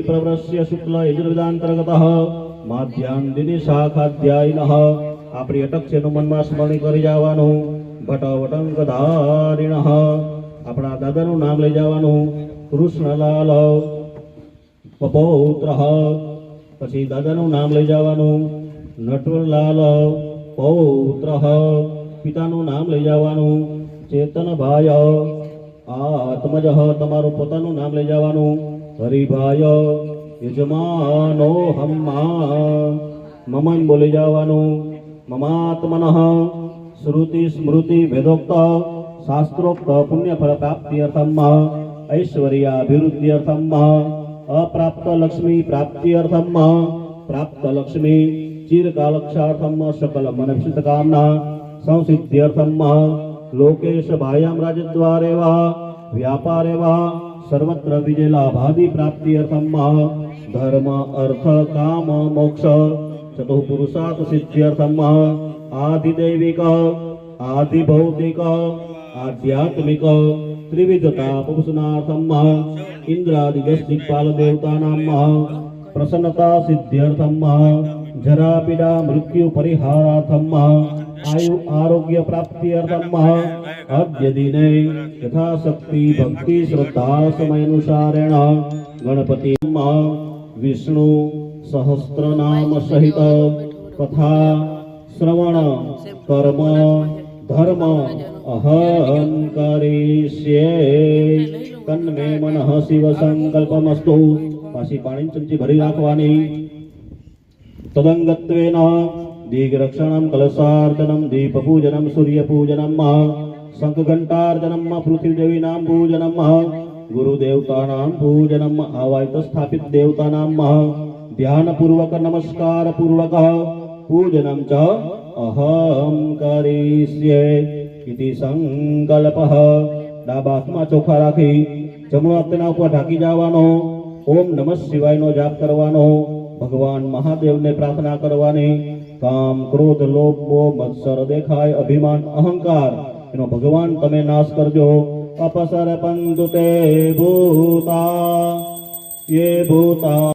પ્રવરસ્ય શુક્લ યજુર્વેદાંતર્ગત માધ્યાન દિની શાખાધ્યાયિનઃ આપણી અટક છે એનું મનમાં સ્મરણ કરી જવાનું ભટવટંક ધારિણ આપણા દાદાનું નામ લઈ જવાનું કૃષ્ણલાલ પપૌત્ર પછી દાદાનું નામ લઈ જવાનું નટવરલાલ પૌત્ર પિતાનું નામ લઈ જવાનું ચેતનભાઈ આત્મજ તમારું પોતાનું નામ લઈ જવાનું હરિભાઈ, યજમાનો હમ્મા. મમ એમ બોલી જવાનું, મમાત્મન શ્રુતિ સ્મૃતિ વેદોક્ત શાસ્ત્રોક્ત પુણ્ય ફળ પ્રાપ્તિ અર્થમ ઐશ્વર્યાભિવૃદ્ધિ અર્થમ અપ્રાપ્ત લક્ષ્મી પ્રાપ્તિ અર્થમ પ્રાપ્ત લક્ષ્મી ચિરકાલક્ષાર્થમ સકલ મનક્ષિત કામના સંસિદ્ધ્યર્થમ લોકેશ ભાયામ રાજદ્વારે વા, વ્યાપારે વા સર્વત્ર વિજય લાભાદિ પ્રાપ્તિ અર્થમ ધર્મ અર્થ કામ મોક્ષ ચતુઃપુરુષાર્થ સિદ્ધ્યર્થમ આદિદૈવિક આદિભૌતિક આધ્યાત્મિક ત્રિવિધતા પુરુષનાથમ ઇન્દ્રાદિદિક્પાલ દેવતાનામ પ્રસન્નતા સિદ્ધ્યર્થમ જરા પીડા મૃત્યુ પરિહારાર્થમ આયુ આરોગ્ય પ્રાપ્ત્યર્થમ અદ્ય દિને યથાશક્તિ ભક્તિ શ્રદ્ધા સમયાનુસારેણ ગણપતિ વિષ્ણુ સહસ્રનામ સહિત કથા શ્રવણ કર્મ ધર્મ અહં કરીષ્યે તન્મે મનઃ શિવ સંકલ્પમસ્તુ પાછી પાણી ચમચી ભરી રાખવાની તદંગત્વેન દીઘરક્ષણમ કલશાર્ચનમ દીપપૂજનમ સૂર્યપૂજનમ શંખઘંટાર્ચનમ પૃથ્વીદેવીનામ પૂજનમ ગુરુદેવતાનામ પૂજનમ આવાયત સ્થાપિત દેવતાનામ ધ્યાનપૂર્વક નમસ્કાર પૂર્વક પૂજનમ ચ અહમ કરીષ્યે ઇતિ સંકલ્પઃ ડાબા હાથમાં ચોખા રાખી જમણો હાથ તેના ઉપર ઢાંકી જવાનો ઓમ નમઃ શિવાયનો જાપ કરવાનો ભગવાન મહાદેવને પ્રાર્થના કરવાની કામ ક્રોધ લોભ મોહ મત્સર દેખાય અભિમાન અહંકાર એનો ભગવાન તમે નાશ કરજો અપસર પંતુ તે ભૂતા યે ભૂતા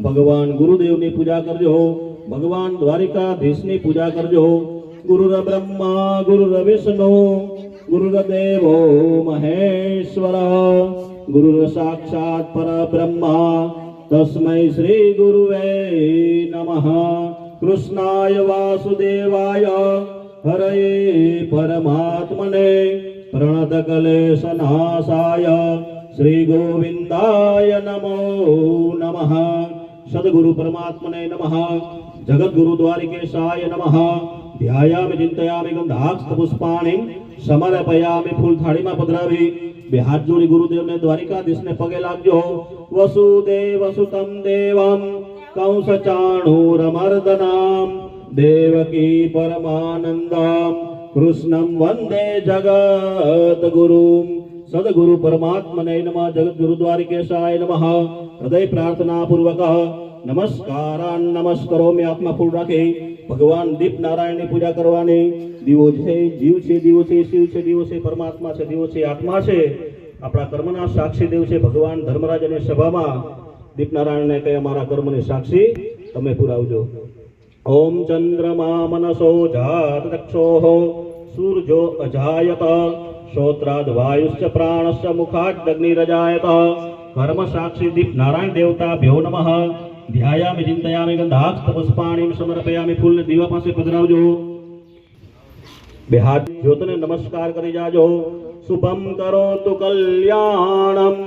ભગવાન ગુરુદેવની પૂજા કરજો ભગવાન દ્વારિકાધીશની પૂજા કરજો ગુરુર બ્રહ્મા ગુરુર વિષ્ણુ ગુરુર દેવો મહેશ્વર ગુરુર સાક્ષાત પરબ્રહ્મા તસ્મૈ શ્રી ગુરુવે નમઃ કૃષ્ણાય વાસુદેવાય, હરયે પરમાત્મને પ્રણતકલેશનાશાય શ્રી ગોવિંદાય નમો નમઃ. સદગુરુ પરમાત્મને નમઃ. જગદગુરુ દ્વારિકેશાય નમઃ. ધ્યાયામિ ચિંતયામિ ગંધાક્ષ પુષ્પાણિ સમર્પયામિ ફૂલ થાળીમાં પધરાવી. બે હાથ જોડી ગુરુદેવને દ્વારિકાધીશને પગે લાગજો વસુદેવ સુતમ દેવમ. કંસ ચાણૂરમર્દનામ દેવકી પરમાનંદમ કૃષ્ણમ વંદે જગત ગુરુ સદગુરુ પરમાત્મને નમઃ જગદગુરુ દ્વારિકેશાય નમઃ હૃદય પ્રાર્થના પૂર્વક નમસ્કારાન નમસ્કરો મેં આત્મા ફૂલ રાખી ભગવાન દીપ નારાયણની પૂજા કરવાની દીવો છે જીવ છે દીવો છે શિવ છે દીવો છે પરમાત્મા છે દીવો છે આત્મા છે આપણા કર્મના સાક્ષી દેવ છે ભગવાન ધર્મરાજ અને સભામાં દીપનારાયણને કહે અમારા કર્મની સાક્ષી તમે પુરાવજો ઓમ ચંદ્રમા મનસો જાત દક્ષોઃ સૂર્જો અજાયત શ્રોત્રાદ વાયુશ્ચ પ્રાણશ્ચ મુખાદગ્નિરજાયત કર્મ સાક્ષી દીપ નારાયણ દેવતા ભ્યો નમઃ ધ્યાયામિ ચિંતયામિ ગંધાક્ષ પુષ્પાણીમ સમર્પયામિ ફૂલને દીવા પાસે પધરાવજો બે હાથ જ્યોતને નમસ્કાર કરી જાજો શુભમ કરોતુ કલ્યાણમ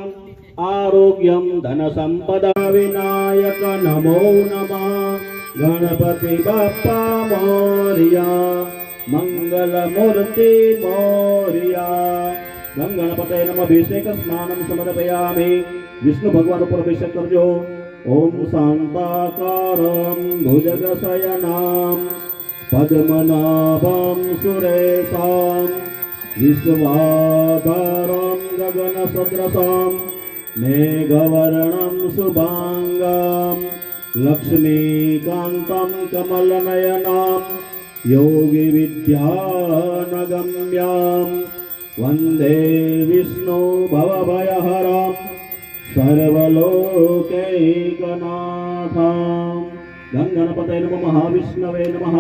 આરોગ્યમ ધન સંપદા વિનાયક નમો નમઃ ગણપતિ બાપ્પા મોરિયા મંગલ મૂર્તિ મોરિયા ગમ ગણપતે નમ અભિષેક સ્નાનમ સમર્પયામિ વિષ્ણુ ભગવાન ઉપર અભિષેક કરજો ઓમ શાંતાકારમ ભુજગશયનામ પદ્મનાભમ સુરેશામ વિશ્વાભરમ ગગનસદૃશમ મેઘવર્ણમ मेघवर्णं शुभाङ्गां लक्ष्मीकान्तं कमलनयनां योगिविद्यानगम्यां वन्दे विष्णो भवभयहरां सर्वलोकैकनाथां गङ्गणपतये नमो महाविष्णवे नमः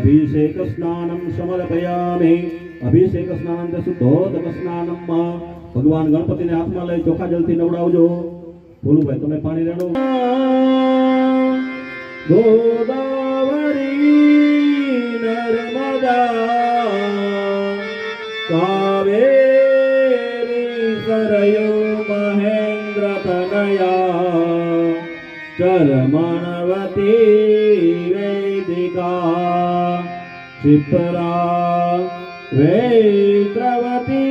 अभिषेकस्नानं समर्पयामि अभिषेकस्नानं शुद्धोदकस्नानं मा भगवान गणपति ने आत्मा लाई चोखा जल्दी ऐसी नवड़ाजो बोलू भाई तुम्हें पानी रेड़ो गोदावरी नर्मदा सरयो महेंद्र तनया चरमणवती वेदिका क्षिपरा वेद्रवती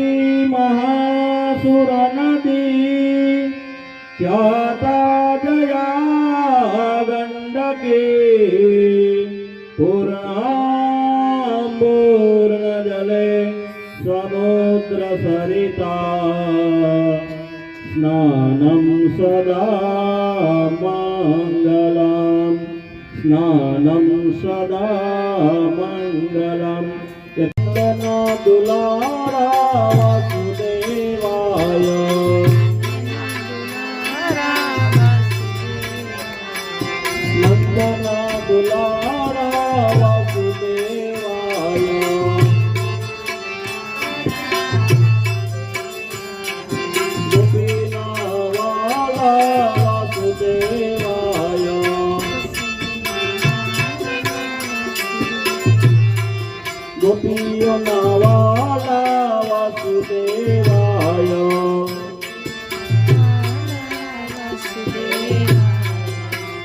સુર નદી જતા જયા ગંડકી પૂર્ણાંબૂર્ણ જલે સમુદ્ર સરિતા સ્નાનમ સદા મંગલમ સ્નાનમ સદા મંગલમ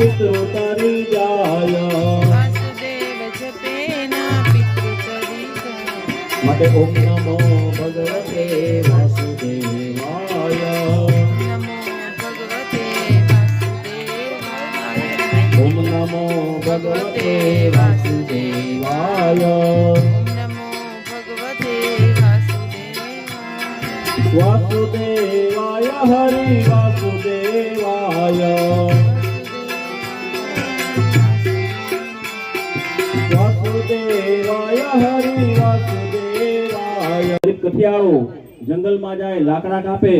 પિતૃ તરી જાય માટે ઓમ નમો ભગવતે વાસુદેવાય. ઓમ નમો ભગવતે વાસુદેવાય. વાસુદેવાય. હરિ વાસુદેવાય કઠિયાળો જંગલમાં જાય, લાકડા કાપે,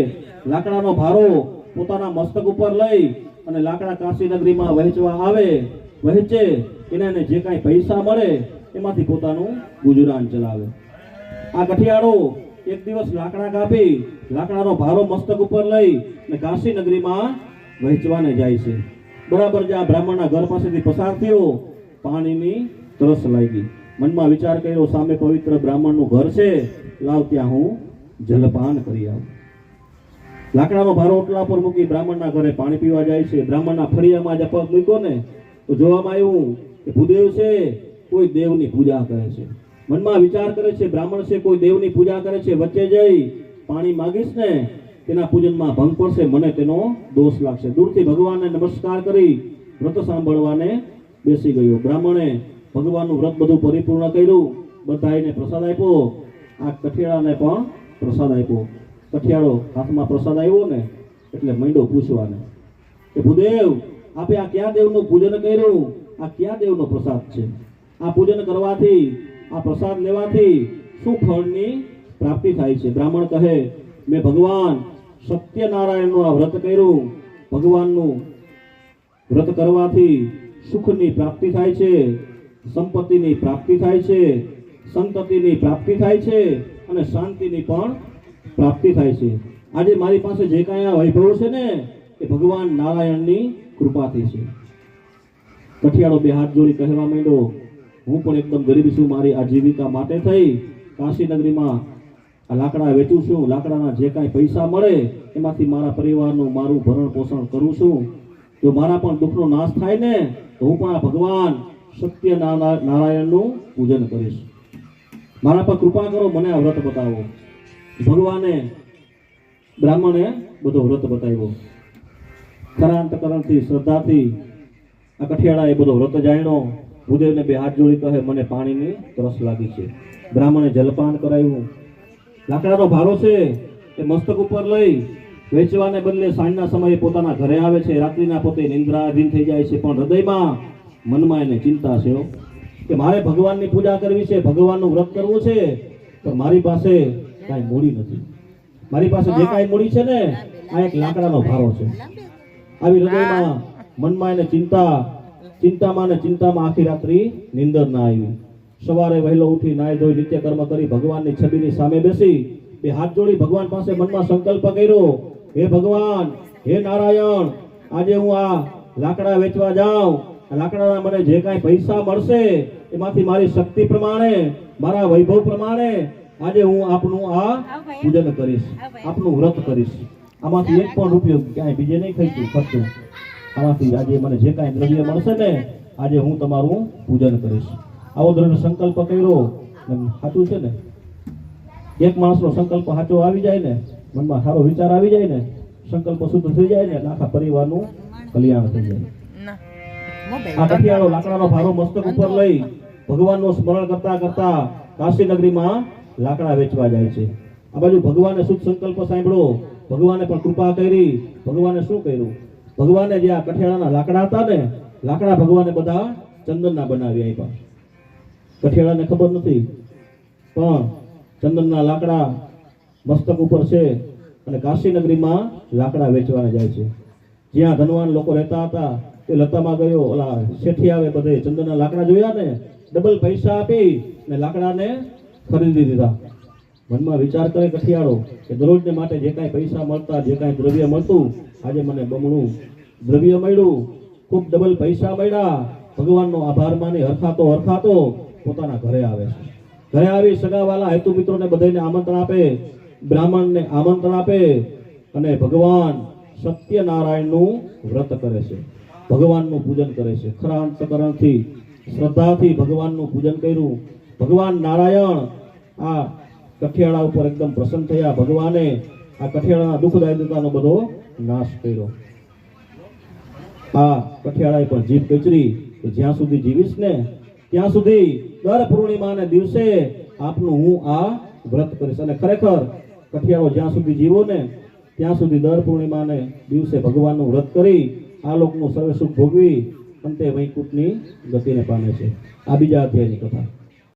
લાકડાનો ભારો પોતાના મસ્તક ઉપર લઈ અને લાકડા કાશી નગરીમાં વહેંચવા આવે, વહેંચે, એને જે કાંઈ પૈસા મળે, એમાંથી પોતાનું ગુજરાન ચલાવે. આ કઠિયાળો એક દિવસ લાકડા કાપી, લાકડાનો ભારો મસ્તક ઉપર લઈ અને કાશી નગરીમાં વહેંચવાને જાય છે. બરાબર જે આ બ્રાહ્મણના ઘર પાસેથી પસાર થયો, પાણીની તરસ લાગી. મનમાં વિચાર કર્યો, સામે પવિત્ર બ્રાહ્મણનું ઘર છે લાવ ત્યાં હું જલપાન કરી આવું. લાકડાનો ભારો ઓટલા પર મૂકી બ્રાહ્મણના ઘરે પાણી પીવા જાય છે. બ્રાહ્મણના ફળિયામાં જ પગ મૂક્યો ને, તો જોવામાં આવ્યું કે ભૂદેવ છે, કોઈ દેવની પૂજા કરે છે. મનમાં વિચાર કરે છે, બ્રાહ્મણ છે, કોઈ દેવની પૂજા કરે છે. વચ્ચે જઈ પાણી માગીશ ને, તેના પૂજનમાં ભંગ પડશે, મને તેનો દોષ લાગશે. દૂરથી ભગવાનને નમસ્કાર કરી વ્રત સાંભળવાને બેસી ગયો. બ્રાહ્મણે ભગવાનનું વ્રત બધું પરિપૂર્ણ કર્યું. બધાને પ્રસાદ આપ્યો. આ કઠિયાળાને પણ પ્રસાદ આપ્યો. કઠિયાળો હાથમાં પ્રસાદ આવ્યો ને, એટલે મંડો પૂછવાને કે, ભૂદેવ, આપે આ કયા દેવનું પૂજન કર્યું? આ કયા દેવનો પ્રસાદ છે? આ પૂજન કરવાથી, આ પ્રસાદ લેવાથી શું ફળની પ્રાપ્તિ થાય છે? બ્રાહ્મણ કહે, મેં ભગવાન સત્યનારાયણનું આ વ્રત કર્યું. ભગવાનનું વ્રત કરવાથી સુખની પ્રાપ્તિ થાય છે, સંપત્તિની પ્રાપ્તિ થાય છે સંતતિની પ્રાપ્તિ થાય છે અને શાંતિની પણ પ્રાપ્તિ થાય છે. આજે મારી પાસે જે કાંઈ આ વૈભવ છે ને, એ ભગવાન નારાયણની કૃપાથી છે. કઠિયાળો બે હાથ જોડી કહેવા માંડ્યો, હું પણ એકદમ ગરીબ છું, મારી આજીવિકા માટે થઈ. કાશીનગરીમાં આ લાકડા વેચું છું, લાકડાના જે કાંઈ પૈસા મળે, એમાંથી મારા પરિવારનું મારું ભરણ પોષણ કરું છું. જો મારા પણ દુઃખનો નાશ થાય ને, તો હું પણ આ ભગવાન સત્ય નારાયણનું પૂજન કરીશ. મારા પર કૃપા કરો, મને આ વ્રત બતાવો. ભગવાને બ્રાહ્મણે બધો વ્રત બતાવ્યો. ખરા અંતકરણથી શ્રદ્ધાથી આ કઠિયાળાએ બધો વ્રત જાણ્યો. ભૂદેવને બે હાથ જોડી કહે, મને પાણીની તરસ લાગી છે. બ્રાહ્મણે જલપાન કરાવ્યું. લાકડાનો ભારો છે એ મસ્તક ઉપર લઈ વેચવાને બદલે સાંજના સમયે પોતાના ઘરે આવે છે. રાત્રિના પોતે નિંદ્રાધીન થઈ જાય છે, પણ હૃદયમાં મનમાં એને ચિંતા છે. કે મારે ભગવાનની પૂજા કરવી છે, ભગવાનનું વ્રત કરવું છે તો મારી પાસે કાંઈ મૂડી નથી. મારી પાસે જે કાંઈ મૂડી છે ને, આ એક લાકડાનો ભારો છે. આવી હૃદયમાં મનમાં એને ચિંતા, ચિંતામાં ને ચિંતામાં આખી રાત્રિ નિંદર ના આવી. સવારે વહેલો ઉઠી નાય ધોઈ નિત્ય કર્મ કરી ભગવાનની છબીની સામે બેસી, બે હાથ જોડી ભગવાન પાસે મનમાં સંકલ્પ કર્યો, હે ભગવાન, હે નારાયણ, આજે હું આ લાકડા વેચવા જાઉં લાકડાના મને જે કાંઈ પૈસા મળશે એમાંથી મારી શક્તિ પ્રમાણે મારા વૈભવ પ્રમાણે આજે હું આપનું આ પૂજન કરીશ આપનું વ્રત કરીશ. આમાંથી એક પણ રૂપિયો ક્યાંય બીજે નહીં ખાઈશું ખર્ચું આમાંથી આજે મને જે કાંઈ દ્રવ્ય મળશે ને આજે હું તમારું પૂજન કરીશ. આવો દ્રઢ સંકલ્પ કર્યો. સાચું છે ને? એક માણસનો સંકલ્પ સાચો આવી જાય ને મનમાં સારો વિચાર આવી જાય ને સંકલ્પ શુદ્ધ થઈ જાય ને આખા પરિવારનું કલ્યાણ થઈ જાય. કઠિયાળો લાકડાનો ભારો મસ્તક ઉપર લઈ ભગવાનનું સ્મરણ કરતા કરતા કાશી નગરીમાં લાકડા વેચવા જાય છે. આ બાજુ ભગવાને શુદ્ધ સંકલ્પ સાંભળ્યો. ભગવાને પણ કૃપા કરી. ભગવાને શું કર્યું? ભગવાને જે આ કઠિયાળાના લાકડા હતા ને લાકડા ભગવાને બધા ચંદનના બનાવી આપ્યા. કઠિયાળાને ખબર નથી પણ ચંદનના લાકડા મસ્તક ઉપર છે અને કાશી નગરીમાં લાકડા વેચવાને જાય છે. જ્યાં ધનવાન લોકો રહેતા હતા તે લતામાં ગયો, ઓલા શેઠી આવે બધે ચંદનના લાકડા જોયા ને ડબલ પૈસા આપી ને લાકડાને ખરીદી દીધા. મનમાં વિચાર કરે કઠિયાળો કે દરરોજને માટે જે કાંઈ પૈસા મળતા, જે કાંઈ દ્રવ્ય મળતું, આજે મને બમણું દ્રવ્ય મળ્યું, ખૂબ ડબલ પૈસા મળ્યા. ભગવાનનો આભાર માની હરખાતો હરખાતો પોતાના ઘરે આવે છે. ઘરે આવી સગાવાલા હેતુ મિત્રોને બધાને આમંત્રણ આપે, બ્રાહ્મણને આમંત્રણ આપે અને ભગવાન સત્યનારાયણનું વ્રત કરે છે. ભગવાનનું પૂજન કરે છે. ખરા અંતકરણથી શ્રદ્ધાથી ભગવાનનું પૂજન કર્યું. ભગવાન નારાયણ આ કઠિયાળા ઉપર એકદમ પ્રસન્ન થયા. ભગવાને આ કઠિયાળાના દુઃખદાયિતાનો બધો નાશ કર્યો. આ કઠિયાળાએ પણ જીભ કચરી કે જ્યાં સુધી જીવીશ ને, ત્યાં સુધી દર પૂર્ણિમાને દિવસે આપનું હું આ વ્રત કરીશ. અને ખરેખર કઠિયાળો જ્યાં સુધી જીવો ને, ત્યાં સુધી દર પૂર્ણિમાને દિવસે ભગવાનનું વ્રત કરી આ લોકનું સર્વે સુખ ભોગવી અંતે વૈકુંઠની ગતિને પામે છે. આ બીજા અધ્યાયની કથા.